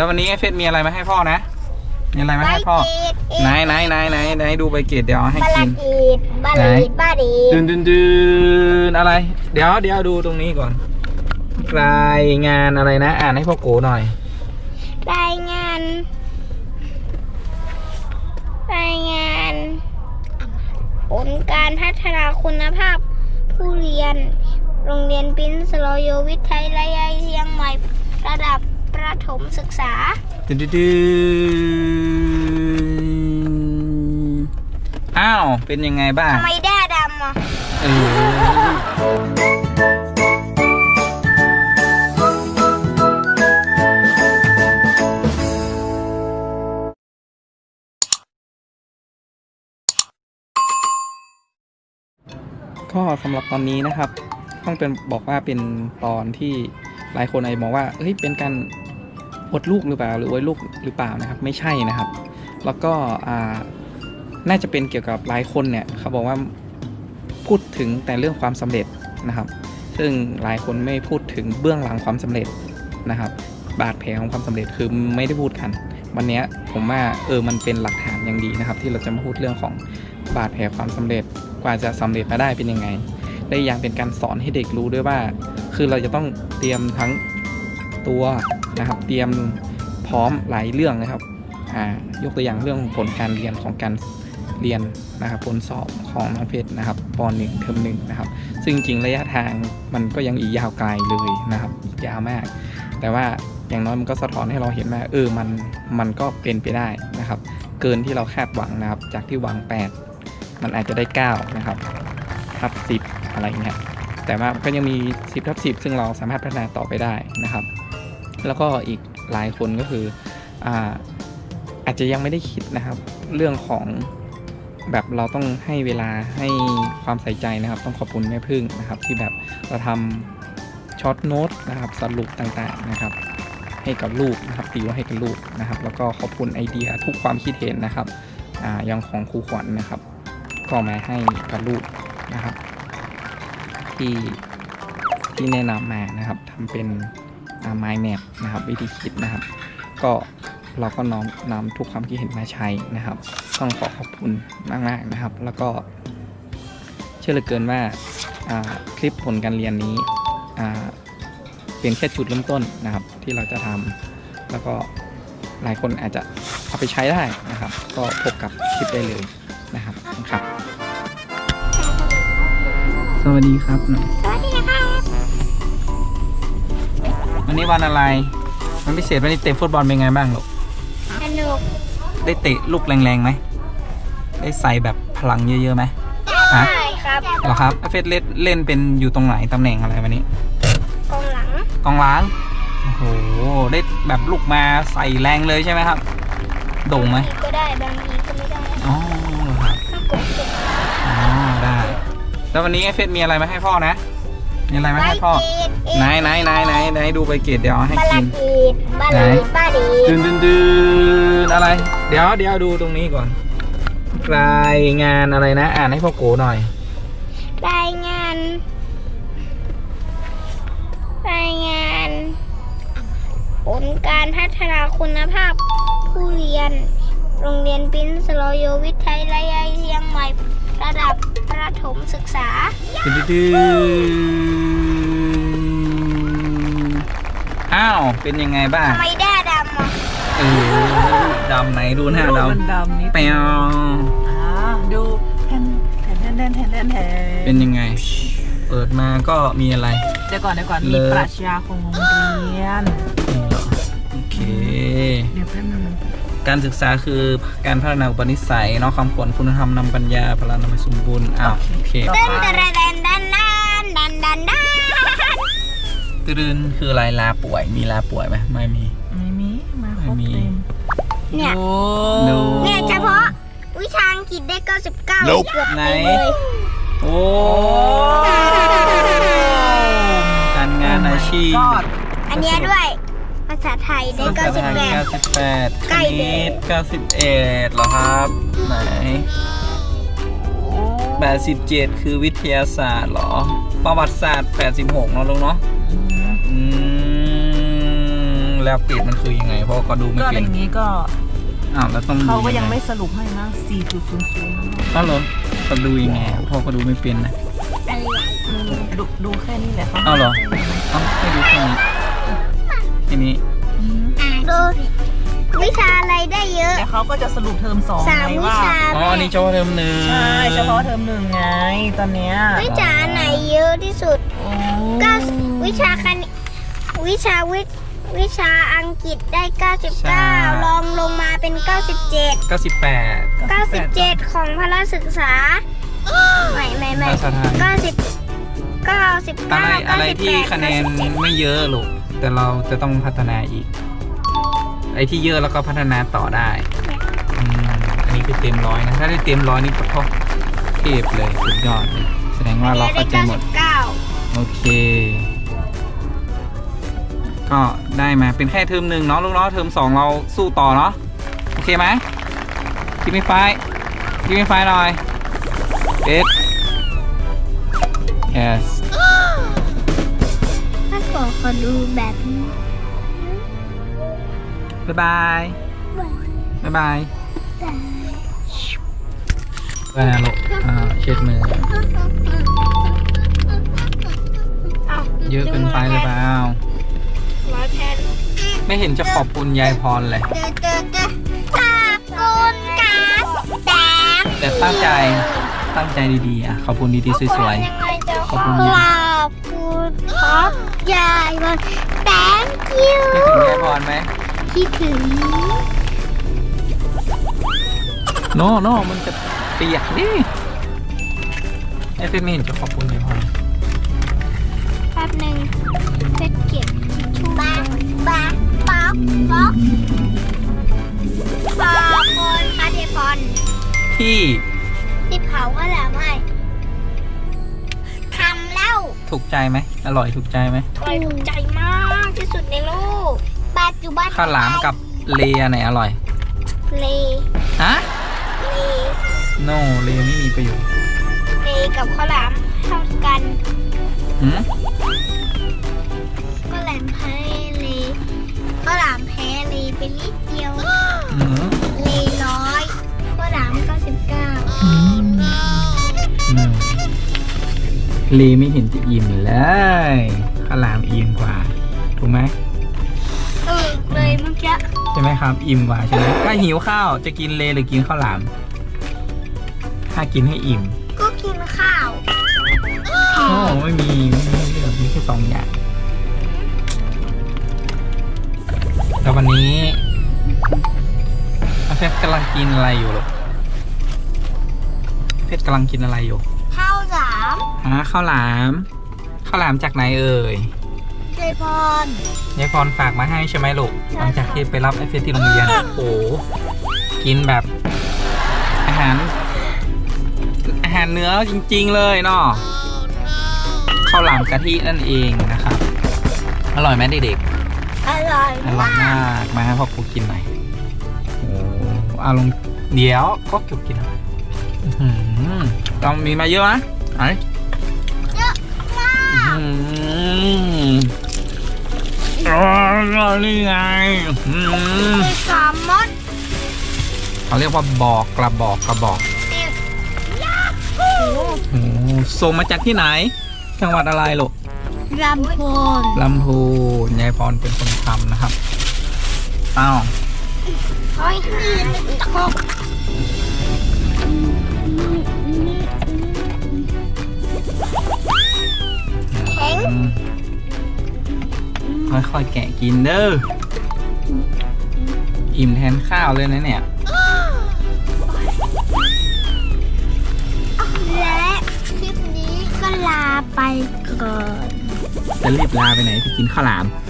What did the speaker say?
แล้ววันนี้ไอ้เฟสมีอะไรมาให้พ่อนะ มีอะไรมาใบให้พ่อเกตเอ็ไหนไหนไหนไหนไหนดูใบเกตเดี๋ยวเอาให้บากิลานเกตบาไหนลีดบาลีดืนดืนดืนอะไร เดี๋ยวเดี๋ยวดูตรงนี้ก่อน รายงานอะไรนะ อ่านให้พ่อโกหน่อย รายงาน รายงาน ผลการพัฒนาคุณภาพผู้เรียน โรงเรียนปรินสโลโยวิทยาลัยเชียงใหม่ระดับ ประถมศึกษาดืนดืนดืนอ้าว เป็นยังไงบ้าง ทำไมแด้ดำอะเออก็สำหรับตอนนี้นะครับ ต้องเป็นบอกว่าเป็นตอนที่หลายคนอาจจะมองว่าเฮ้ยเป็นการ อดลูกหรือเปล่า หรือไว้ลูกหรือเปล่านะครับ ไม่ใช่นะครับ แล้วก็อ่าน่าจะเป็นเกี่ยวกับหลายคนเนี่ยเขาบอกว่าพูดถึงแต่เรื่องความสำเร็จนะครับ ซึ่งหลายคนไม่พูดถึงเบื้องหลังความสำเร็จนะครับ บาดแผลของความสำเร็จคือไม่ได้พูดกันวันนี้ผมว่าเออมันเป็นหลักฐานอย่างดีนะครับ ที่เราจะมาพูดเรื่องของบาดแผลความสำเร็จกว่าจะสำเร็จมาได้เป็นยังไงและอย่างเป็นการสอนให้เด็กรู้ด้วยว่า คือเราจะต้องเตรียมทั้งตัว นะครับ เตรียมพร้อมหลายเรื่องนะครับยกตัวอย่างเรื่องผลการเรียนของการเรียนนะครับผลสอบของน้องเพชรนะครับป .1 เทอมหนึ่งนะครับ ซึ่งจริงระยะทางมันก็ยังอีกยาวไกลเลยนะครับอีกยาวมาก แต่ว่าอย่างน้อยมันก็สะท้อนให้เราเห็นว่าเออมันมันก็เป็นไปได้นะครับ เกินที่เราคาดหวังนะครับ จากที่หวัง 8 มันอาจจะได้ 9 นะครับทับ 10 อะไรเงี้ยแต่ว่าก็ยังมี 10ทับ10 ซึ่งเราสามารถพัฒนาต่อไปได้นะครับ แล้วก็อีกหลายคนก็คืออ่าอาจจะยังไม่ได้คิดนะครับ เรื่องของแบบเราต้องให้เวลาให้ความใส่ใจนะครับ ต้องขอบคุณแม่พึ่งนะครับ ที่แบบเราทำช็อตโน้ตนะครับสรุปต่างๆนะครับ ให้กับลูกนะครับติวให้กับลูกนะครับ แล้วก็ขอบคุณไอเดียทุกความคิดเห็นนะครับอ่าย่างของครูขวัญนะครับก็มาให้กับลูกนะครับ ที่ที่แนะนำมานะครับทำเป็น ไมล์แมปนะครับ วิธีคิดนะครับ ก็เราก็น้อมนำทุกความคิดเห็นมาใช้นะครับ ต้องขอขอบคุณมากๆนะครับ แล้วก็เชื่อเหลือเกินว่าคลิปผลการเรียนนี้เป็นแค่จุดเริ่มต้นนะครับ ที่เราจะทำแล้วก็หลายคนอาจจะเอาไปใช้ได้นะครับ ก็พบกับคลิปได้เลยนะครับครับ สวัสดีครับ วันนี้วันอะไรวันพิเศษวันนี้เตะฟุตบอลเป็นไงบ้างลูก สนุกได้เตะลูกแรงๆไหม ได้ใส่แบบพลังเยอะๆไหมฮะได้ครับเหรอครับเฟสเล่นเล่นเป็นอยู่ตรงไหนตำแหน่งอะไรวันนี้ กองหลังกองหล้างโอ้โห ได้แบบลูกมาใส่แรงเลยใช่ไหมครับ โด่งไหมบางทีก็ได้บางทีก็ไม่ได้อ๋อเหรอครับ ถ้ากดเก็บอ๋อได้ แล้ววันนี้ไอ้เฟสมีอะไรมาให้พ่อนะ มีอะไรมาใบให้พ่อเกตเอ็ไหนไหนไหนไหนไหนดูใบเกตเดี๋ยวเอาให้บากิลานเกตบาไหนลีดบาลีดืนดืนดืนอะไร เดี๋ยวเดี๋ยวดูตรงนี้ก่อนรายงานอะไรนะ อ่านให้พ่อโกหน่อย รายงาน รายงาน ผลการพัฒนาคุณภาพผู้เรียน โรงเรียนปรินสโลโยวิทยาลัยเชียงใหม่ระดับ ประถมศึกษา ดืดดืดอ้าว เป็นยังไงบ้างทำไมแด้ดำอะเออดำไหนดูหน้ารูปมันดำดำนิดแปวอ่าดูแทนแทนแทนแทนแทนแทนแทนเป็นยังไง เปิดมาก็มีอะไร เดี๋ยวก่อนเดี๋ยวก่อนเลิมีฟ ปรัชญาของโรงเรียน นี่เหรอโอเค เดี๋ยวแป๊บนึง การศึกษาคือการพัฒนาอุปนิสัยเนาะคำขวัญคุณธรรมนำปัญญาพลานามัยสมบูรณ์อ้าวโอเคต่อเต้นไปแต่ดันดันดันดันดันดันตรืนคืออะไรลาป่วย มีลาป่วยไหมไม่มี ไม่มี มาครบไม่มีเต็มเนี่ยโอ้ดูเนี่ยเฉพาะวิชาอังกฤษได้ 99เกือบไหนเต็มเลยโอ้การงานอาชีพก็อันเนี้ยด้วยภา ษาไทยได้ภาษาไทย98 98คใกล้เลณิยต91เหรอครับ ไหน 87 คือวิทยาศาสตร์เหรอ ประวัติศาสตร์ 86เนาะลุงเนาะอืม แล้วเกรดมันคือยังไง เพราะว่าก็ดูไม่ก็อเป็นย่างนี้ก็อ้าวแล้วต้องดูเขาก็ยังไม่สรุปให้นะ4.00ก็เหรอก็ดูยังไงเพราะก็ดูไม่เป็นนะ ดูดูแค่นี้แหละเขาเอาเหรอเอ้าไม่ดูแค่นี้ แค่นี้อืมดูวิชาอะไรได้เยอะ แต่เขาก็จะสรุปเทอมสองสามไงวิว่าชาอ๋ออันนี้เฉพาะเทอมหนึ่งใช่เฉพาะเทอมหนึ่งไงตอนเนี้ยวิชาไหนเยอะที่สุด โอ้ก็วิชาคณิตวิชาวิทย์วิชาอังกฤษได้ 99ลองลงมาเป็น 97ก็สิบแปด 97 ของพละศึกษาไม่ไม่ไม่ภาษาไทย 90 99 อะไรอะไรที่98คะแนนไม่เยอะหรอก แต่เราจะต้องพัฒนาอีก ไอ้ที่เยอะแล้วก็พัฒนาต่อได้อืมอันนี้คือเต็มร้อยนะ ถ้าได้เต็มร้อยนี่ก็เทพเลยสุดยอดเลยแสดงว่าเราเข้าใจหมดได้โอเค ก็ได้มาเป็นแค่เทอมหนึ่งเนาะลูกเนาะเทอมสองเราสู้ต่อเนาะโอเคไหมกิมมี่ไฟกิมมี่ไฟหน่อยเอ็ด yes 99ถ้า ขอขอดูแบบนี้บ๊ายบายบ๊ายบายไปนะลูกอ่าเช็ดมือ เยอะเกินไปหรือเปล่าร้อยแทนไม่เห็นจะขอบคุณยายพรเลยเจอเจอเจอขอบคุณครับแต่แต่ตั้งใจตั้งใจดีๆอะขอบคุณดีๆสวยยังไงจะขอบคุณขอบคุณครับ ยายวัน thank you ๆคิดถึงยายพรไหมคิดถึงโนโนมันจะเปียกดิไอ้เฟนไม่เห็นจะขอบคุณยายพรแป๊บหนึ่งเพ็ดเก็บชูบ้าบ้าป๊อกป๊อกขอบคุณค่ะเทพรที่ที่เผาก็แหละไม่ทำแล้วถูกใจไหม อร่อยถูกใจไหมอร่อยถูกใจมากที่สุดในโลกปัจจุบันข้าวหลามกับเลอันไหนอร่อย เลฮะเลโนเลไม่มีประโยชน์เลกับข้าวหลามเท่ากันหืมข้าวหลามแพ้เลข้าวหลามแพ้เลไปนิดเดียวหืมเลร้อยข้าวหลามก็สิบเก้า อื ลไม่เห็นจะอิ่มเลยข้าวหลามอิ่มกว่า ถูกไหมเออเลยเมื่อกี้ใช่ไหมครับ อิ่มกว่าใช่ไหมถ้าหิวข้าวจะกินเลหรือกินข้าวหลาม ถ้ากินให้อิ่ม ก็กินข้าวโอ้ไม่มีไม่มีให้เลือกมีแค่สองอย่างแล้ววันนี้อาเพชรกำลังกินอะไรอยู่หรอเพชรกำลังกินอะไรอยู่ข้าวหลามหาข้าวหลามข้าวหลามจากไหนเอ่ยเจพรยายพรฝากมาให้ใช่ไหมลูกหลังจากที่ไปรับไอ้เฟสที่โรงเรียนโอ้โหกินแบบอาหาร อาหารเนื้อจริง ๆ เลยเนาะข้าวหลามกะทินั่นเองนะครับ อร่อยไหมเด็กอร่อยๆอร่อยมากมาให้พ่อครูกินหน่อยโอ้อาลงเดี๋ยวก็เก็บกินนะอื้อหือเรามีมาเยอะนะไหนเยอะมาก อืมอ๋อนี่ไงอืมมีสามมดเขาเรียกว่าบอกกระบอกกระบอกสิบโอ้โหส่งมาจากที่ไหน จังหวัดอะไรลูกลำพูนลำพูนยายพรเป็นคนทำนะครับเต้าเฮ้ยตะกก แข็งอืมค่อยๆแกะกินเด้อ อิ่มแทนข้าวเลยนะเนี่ย และคลิปนี้ก็ลาไปก่อน จะรีบลาไปไหนไปกินข้าวหลามโ